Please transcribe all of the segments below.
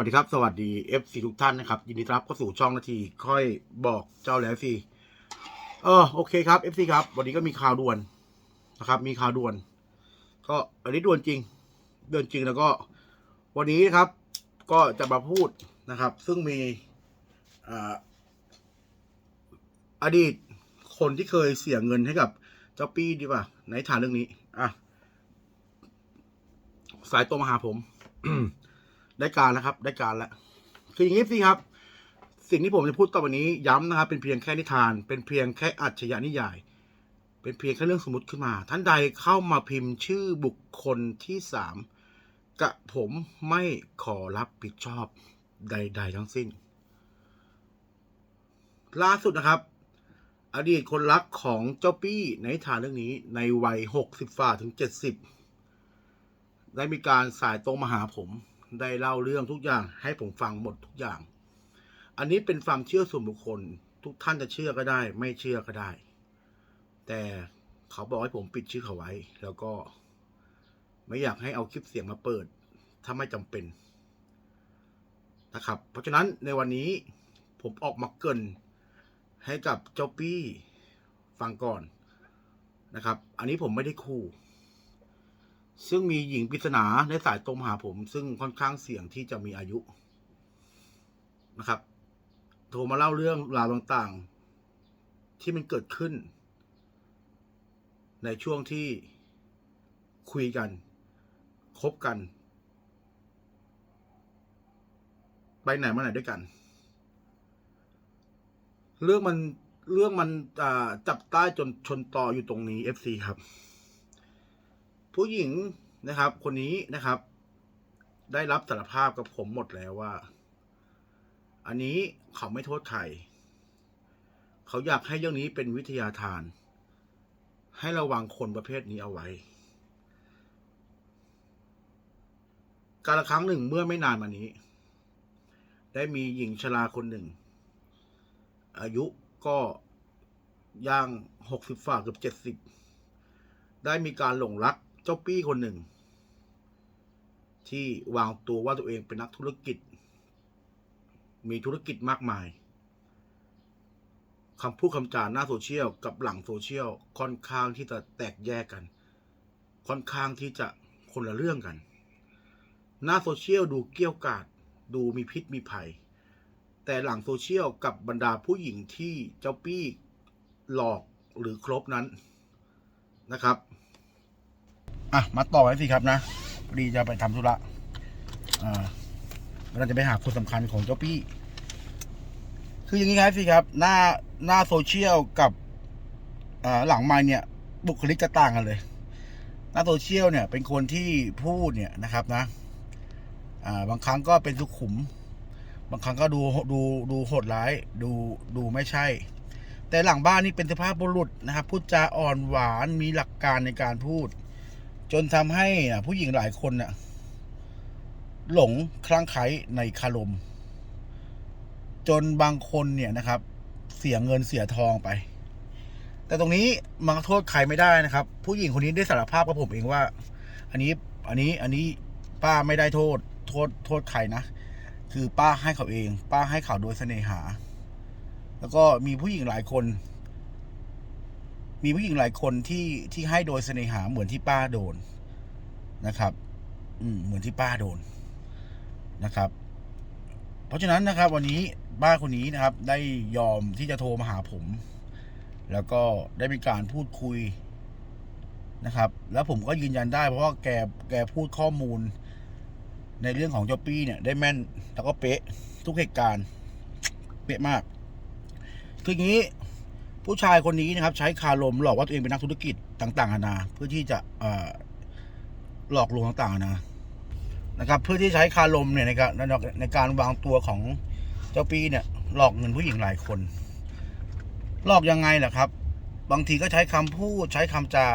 วัสดีครับ สวัสดี FC ทุกท่านนะครับยินดีต้อนรับเข้าสู่ช่องนาทีค่อยบอกเจ้าแล้วสิเออโอเคครับ FC ครับ วันนี้ก็มีข่าวด่วนนะครับ มีข่าวด่วน ก็อันนี้ด่วนจริงด่วนจริงแล้วก็ วันนี้นะครับ ก็จะมาพูดนะครับ ซึ่งมีอดีตคนที่เคยเสียเงินให้กับเจ้าปี้ดีกว่าในฐานเรื่องนี้อะสายตรงมาหาผม ได้การแล้วครับ ได้การแล้ว คืออย่างนี้สิครับ สิ่งที่ผมจะพูดต่อไปนี้ย้ำนะครับ เป็นเพียงแค่นิทาน เป็นเพียงแค่อัจฉริยะนิยาย เป็นเพียงแค่เรื่องสมมติขึ้นมา ท่านใดเข้ามาพิมพ์ชื่อบุคคลที่สามกับผมไม่ขอรับผิดชอบใด ๆ ทั้งสิ้น ล่าสุดนะครับ อดีตคนรักของเจ้าปี้ในนิทานเรื่องนี้ในวัยหกสิบฝ่าถึงเจ็ดสิบได้มีการสายตรงมาหาผม ได้เล่าเรื่องทุกอย่างให้ผมฟังหมดทุกอย่าง อันนี้เป็นความเชื่อส่วนบุคคล ทุกท่านจะเชื่อก็ได้ ไม่เชื่อก็ได้ แต่เขาบอกให้ผมปิดชื่อเขาไว้ แล้วก็ ไม่อยากให้เอาคลิปเสียงมาเปิด ถ้าไม่จำเป็นนะครับ เพราะฉะนั้นในวันนี้ผมออกมาเกินให้กับเจ้าปี้ฟังก่อนนะครับ อันนี้ผมไม่ได้คู่ ซึ่งมีหญิงปริศนาในสายตรงมาหาผม ซึ่งค่อนข้างเสี่ยงที่จะมีอายุนะครับ โทรมาเล่าเรื่องราวต่างๆ ที่มันเกิดขึ้น ในช่วงที่คุยกันคบกัน ไปไหนมาไหนด้วยกัน เรื่องมันเรื่องมันจับใต้จนชนต่ออยู่ตรงนี้ FC ครับ ผู้หญิงนะครับ คนนี้นะครับ ได้รับสารภาพกับผมหมดแล้วว่า อันนี้เขาไม่โทษใครเขาอยากให้เรื่องนี้เป็นวิทยาทาน ให้ระวังคนประเภทนี้เอาไว้ การละครั้งหนึ่งเมื่อไม่นานมานี้ ได้มีหญิงชราคนหนึ่ง อายุก็ย่างหกสิบฝ่าเกือบเจ็ดสิบได้มีการหลงรัก จ้าปี้คนหนึ่ง ที่วางตัวว่าตัวเองเป็นนักธุรกิจ มีธุรกิจมากมายคำพูดคำจาหน้าโซเชียลกับหลังโซเชียลค่อนข้างที่จะแตกแยกกัน ค่อนข้างที่จะคนละเรื่องกัน หน้าโซเชียลดูเกี้ยวกาดดูมีพิษมีภัย แต่หลังโซเชียลกับบรรดาผู้หญิงที่เจ้าปี้หลอกหรือครบนั้นนะครับ อะมาต่อไว้สิครับนะพอดีจะไปทำธุระอ่าเราจะไปหาคนสำคัญของเจ้าปี้คืออย่างนี้ครับสิครับ หน้าหน้าโซเชียลกับอ่าหลังไมค์เนี่ย บุคลิกจะต่างกันเลย หน้าโซเชียลเนี่ย เป็นคนที่พูดเนี่ยนะครับนะอ่าบางครั้งก็เป็นสุขุม บางครั้งก็ดูดูดูโหดร้าย ดูดูไม่ใช่ แต่หลังบ้านนี่เป็นสภาพบุรุษนะครับพูดจาอ่อนหวานมีหลักการในการพูด จนทำให้ผู้หญิงหลายคนน่ะ หลงคลั่งไคล้ในคารม จนบางคนเนี่ยนะครับ เสียเงินเสียทองไป แต่ตรงนี้มันโทษใครไม่ได้นะครับ ผู้หญิงคนนี้ได้สารภาพกับผมเองว่า อันนี้อันนี้อันนี้ป้าไม่ได้โทษ โทษโทษใครนะคือป้าให้เขาเอง ป้าให้เขาโดยเสน่หา แล้วก็มีผู้หญิงหลายคน มีผู้หญิงหลายคนที่ที่ให้โดยเสน่หาเหมือนที่ป้าโดนนะครับ อืมเหมือนที่ป้าโดนนะครับ เพราะฉะนั้นนะครับ วันนี้ป้าคนนี้นะครับ ได้ยอมที่จะโทรมาหาผม แล้วก็ได้มีการพูดคุยนะครับ แล้วผมก็ยืนยันได้ เพราะว่าแกแกพูดข้อมูล ในเรื่องของเจ้าปี้เนี่ย ได้แม่นแล้วก็เป๊ะทุกเหตุการณ์ เป๊ะมากคืออย่างนี้ ผู้ชายคนนี้นะครับ ใช้คารมหลอกว่าตัวเองเป็นนักธุรกิจต่างๆนานาเพื่อที่จะหลอกลวงต่างๆนานะครับ เพื่อที่ใช้คารมเนี่ยในการในการวางตัวของเจ้าปีเนี่ย หลอกเงินผู้หญิงหลายคน หลอกยังไงล่ะครับ บางทีก็ใช้คำพูดใช้คำจา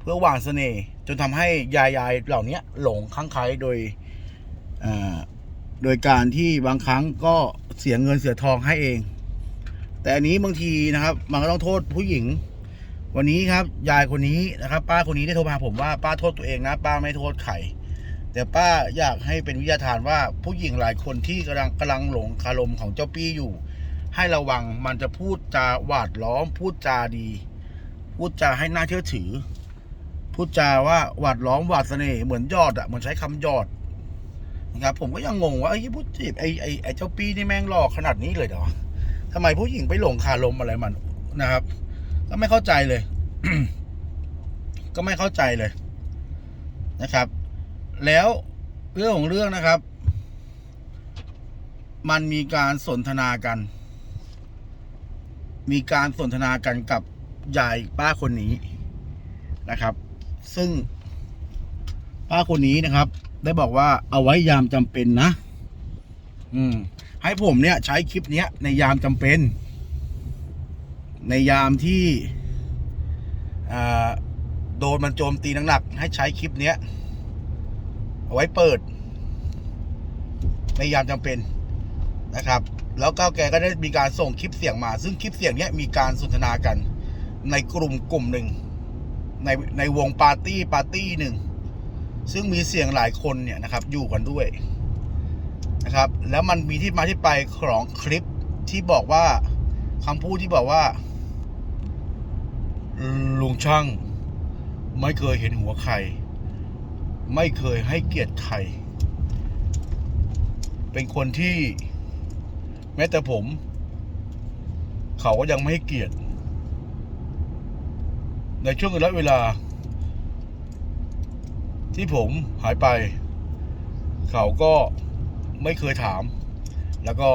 เพื่อหวานเสน่ห์จนทำให้ยายๆเหล่านี้หลงคลั่งไคล้โดยโดยการที่บางครั้งก็เสียเงินเสียทองให้เอง แต่อันนี้บางทีนะครับ มันก็ต้องโทษผู้หญิง วันนี้ครับ ยายคนนี้นะครับ ป้าคนนี้ได้โทรมาผมว่าป้าโทษตัวเองนะ ป้าไม่โทษใครแต่ป้าอยากให้เป็นวิทยาทานว่าผู้หญิงหลายคนที่กำลังกำลังหลงคารมของเจ้าปี้อยู่ ให้ระวังมันจะพูดจาหวาดล้อม พูดจาดี พูดจาให้น่าเชื่อถือ พูดจาว่าหวาดล้อมหวาดเสน่ห์เหมือนยอดอะเหมือนใช้คำยอดนะครับผมก็ยังงงว่าไอ้ผู้จีบไอ้ไอ้ไอ้เจ้าปี้นี่แม่งหลอกขนาดนี้เลยเหรอ ทำไมผู้หญิงไปหลงคารมอะไรมันนะครับ ก็ไม่เข้าใจเลย ก็ไม่เข้าใจเลยนะครับ แล้วเรื่องของเรื่องนะครับ มันมีการสนทนากัน มีการสนทนากันกับยายป้าคนนี้นะครับ ซึ่งป้าคนนี้นะครับ ได้บอกว่าเอาไว้ยามจำเป็นนะ อืม ให้ผมเนี่ย ใช้คลิปเนี้ยในยามจำเป็น ในยามที่โดนมันโจมตีหนักๆให้ใช้คลิปเนี้ย เอาไว้เปิด ในยามจำเป็นนะครับ แล้วก้าวแกก็ได้มีการส่งคลิปเสียงมา ซึ่งคลิปเสียงเนี้ยมีการสนทนากัน ในกลุ่มกลุ่มหนึ่งในในวงปาร์ตี้ปาร์ตี้หนึ่งซึ่งมีเสียงหลายคนเนี่ยนะครับ อยู่กันด้วย นะครับ แล้วมันมีที่มาที่ไปของคลิปที่บอกว่าคำพูดที่บอกว่า ลุงช่าง ไม่เคยเห็นหัวใคร ไม่เคยให้เกียรติใคร เป็นคนที่ แม้แต่ผม เขาก็ยังไม่ให้เกียรติ ในช่วงระยะเวลา ที่ผมหายไป เขาก็ ไม่เคยถาม แล้วก็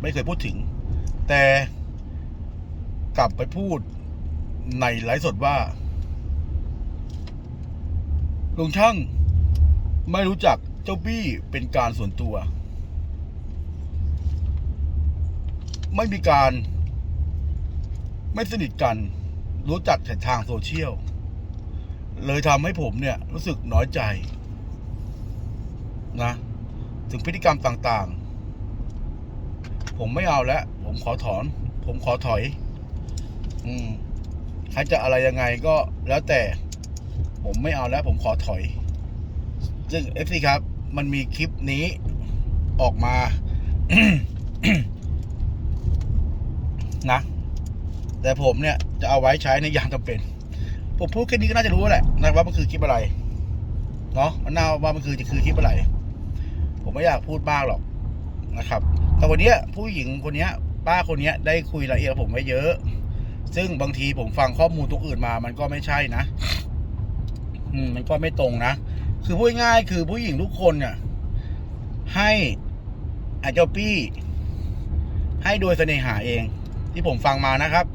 ไม่เคยพูดถึง แต่กลับไปพูดในไลฟ์สดว่าลุงช่างไม่รู้จักเจ้าบี้เป็นการส่วนตัว ไม่มีการ ไม่สนิทกัน รู้จักแต่ทางโซเชียล เลยทำให้ผมเนี่ย รู้สึกน้อยใจ นะ ถึงพฤติกรรมต่างๆ ผมไม่เอาแล้ว ผมขอถอน ผมขอถอย อืมใครจะอะไรยังไงก็แล้วแต่ ผมไม่เอาแล้ว ผมขอถอย ซึ่ง FC ครับ มันมีคลิปนี้ออกมานะ แต่ผมเนี่ยจะเอาไว้ใช้ในยามจำเป็น ผมพูดแค่นี้ก็น่าจะรู้แหละนะว่ามันคือคลิปอะไร เนาะมันน่าว่ามันคือจะคือคลิปอะไร ผมไม่อยากพูดมากหรอกนะครับ แต่วันนี้ผู้หญิงคนนี้ป้าคนนี้ได้คุยรายละเอียดผมไว้เยอะ ซึ่งบางทีผมฟังข้อมูลตรงอื่นมา มันก็ไม่ใช่นะ อืม มันก็ไม่ตรงนะ คือพูดง่ายคือผู้หญิงทุกคนเนี่ยให้อาเจ้าปี้ ให้โดยเสน่หาเอง ที่ผมฟังมานะครับ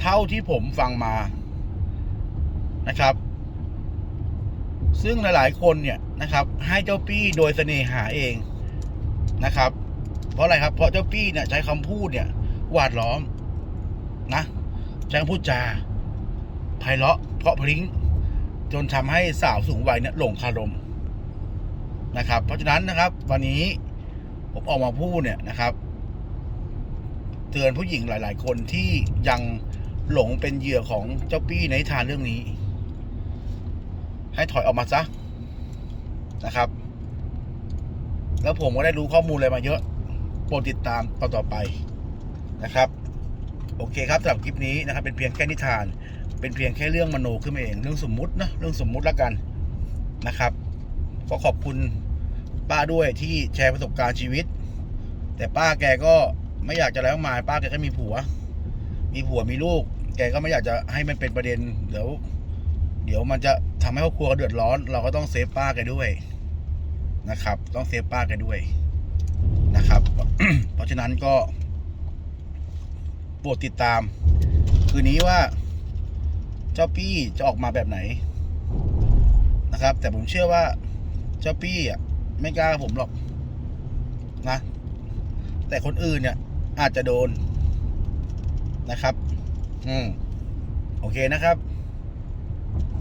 เท่าที่ผมฟังมานะครับ ซึ่งหลายๆคนเนี่ยนะครับ ให้เจ้าปี้โดยเสน่หาเองนะครับ เพราะอะไรครับ เพราะเจ้าปี้เนี่ยใช้คำพูดเนี่ยหวาดล้อมนะใช้คำพูดจาไพเราะเพราะพริ้งจนทำให้สาวสูงวัยเนี่ยหลงคารมนะครับ เพราะฉะนั้นนะครับ วันนี้ผมออกมาพูดเนี่ยนะครับ เตือนผู้หญิงหลาย ๆ คนที่ยังหลงเป็นเหยื่อของเจ้าปี้ในทานเรื่องนี้ ให้ถอยออกมาซะนะครับ แล้วผมก็ได้รู้ข้อมูลอะไรมาเยอะโปรดติดตามต่อต่อไปนะครับ โอเคครับสำหรับคลิปนี้นะครับ เป็นเพียงแค่นิทาน เป็นเพียงแค่เรื่องมโนขึ้นมาเองเรื่องสมมุตินะเรื่องสมมุติแล้วกันนะครับก็ขอบคุณป้าด้วยที่แชร์ประสบการณ์ชีวิต แต่ป้าแกก็ไม่อยากจะแล้วมาป้าแกก็มีผัว มีผัวมีลูก แกก็ไม่อยากจะให้มันเป็นประเด็นเดี๋ยว เดี๋ยวมันจะทำให้ครอบครัวเดือดร้อน เราก็ต้องเซฟป้าแกด้วยนะครับ ต้องเซฟป้าแกด้วยนะครับ เพราะฉะนั้นก็โปรดติดตาม คืนนี้ว่า เจ้าปี้จะออกมาแบบไหนนะครับ แต่ผมเชื่อว่าเจ้าปี้อะไม่กล้าผมหรอกนะ แต่คนอื่นเนี่ย อาจจะโดนนะครับ อืม โอเคนะครับ